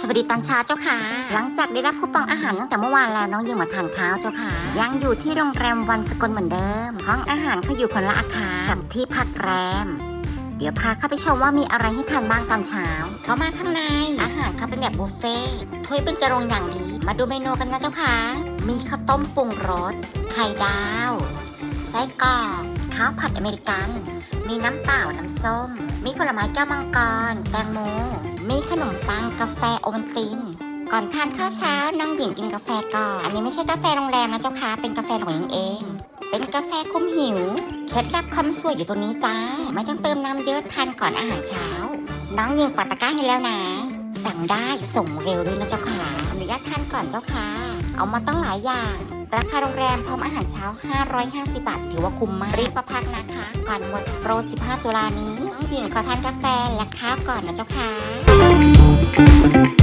สวัสดีตอนเช้าเจ้าค่ะ หลังจากได้รับคูปองอาหารตั้งแต่เมื่อวานแล้วน้องยิงมาทานข้าวเจ้าค่ะ ยังอยู่ที่โรงแรมวันสกลเหมือนเดิม ห้องอาหารเขาอยู่คนละอาคารกับที่พักแรม เดี๋ยวพาเข้าไปชมว่ามีอะไรให้ทานบ้างตอนเช้า เข้ามาข้างใน อาหารเขาเป็นแบบบุฟเฟ่ต์ถ้วยเป็นกระรงอย่างดีมาดูเมนูกันนะเจ้าค่ะ มีข้าวต้มปรุงรส ไข่ดาว ไส้กรอก ข้าวผัดอเมริกัน มีน้ำเปล่าน้ำส้ม มีผลไม้แก้วมังกร แตงโม มีขนมปังกาแฟโอวัลติน ก่อนทานข้าวเช้าน้องหญิงกินกาแฟก่อน อันนี้ไม่ใช่กาแฟโรงแรมนะเจ้าค่ะเป็นกาแฟของหญิงเอง เป็นกาแฟคุ้มหิว เคล็ดลับความสวยอยู่ตรงนี้จ้า ไม่ต้องเติมน้ำเยอะทานก่อนอาหารเช้า น้องยิงปัดตะกร้าให้แล้วนะ สั่งได้ส่งเร็วด้วยนะเจ้าค่ะอนุญาตทานก่อนเจ้าค่ะ เอามาตั้งหลายอย่าง ราคาโรงแรมพร้อมอาหารเช้า 550 บาท ถือว่าคุ้มมาก รีบประพักนะคะ ก่อนหมดโปร 15 ตุลานี้น้องหญิงขอทานกาแฟและข้าวก่อนนะเจ้าค่ะ